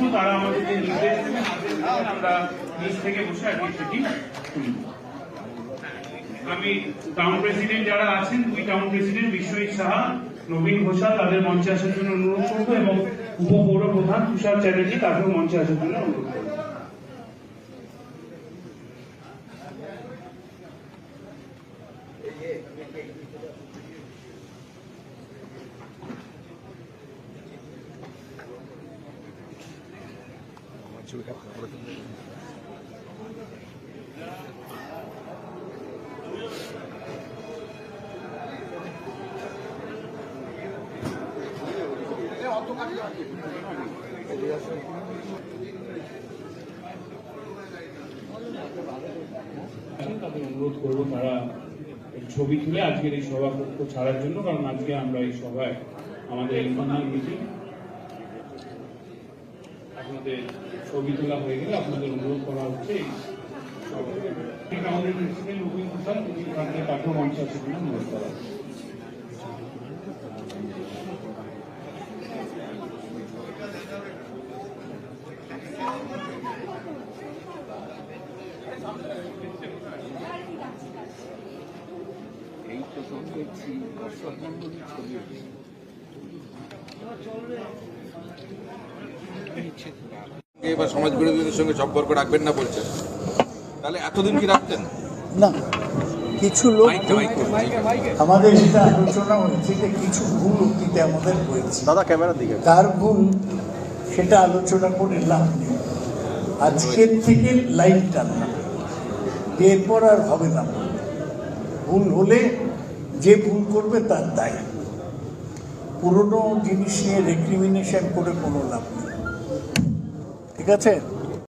নেতৃত্ব তারা আমাদেরকে নির্দেশ দেবেন আমরা নিজ থেকে বসে আর সেটি। আমি টাউন প্রেসিডেন্ট যারা আছেন দুই টাউন প্রেসিডেন্ট বিশ্বজিৎ সাহা, নবীন ঘোষাল, তাদের মঞ্চে আসার জন্য অনুরোধ করব এবং উপপৌর প্রধান তুষার চ্যাটার্জি তাকেও মঞ্চে আসার জন্য অনুরোধ করব তাদের অনুরোধ করব তারা ছবি তুলে আজকের এই সভাকক্ষ ছাড়ার জন্য, কারণ আজকে আমরা এই সভায় আমাদের ইনফর্মাল মিটিং আপনাদের ছবি তোলা হয়ে গেলে আপনাদের অনুরোধ করা হচ্ছে আমাদের হচ্ছে। এই প্রথম দেখছি ছবি এবার সমাজ বিরোধীদের সঙ্গে সম্পর্ক রাখবেন না বলছেন। তাহলে এতদিন কি রাখতেন? না কিছু লোক। আমাদের আলোচনা যে কিছু ভুল অতীতে আমাদের হয়েছে। দাদা ক্যামেরার দিকে। তার ভুল সেটা আলোচনা করে লাভ নেই। আজকের থেকে লাইন টানলাম এরপর আর হবে না। ভুল হলে যে ভুল করবে তার দায় পুরনো জিনিস নিয়ে রেক্রিমিনেশন করে কোনো লাভ নেই। ঠিক আছে?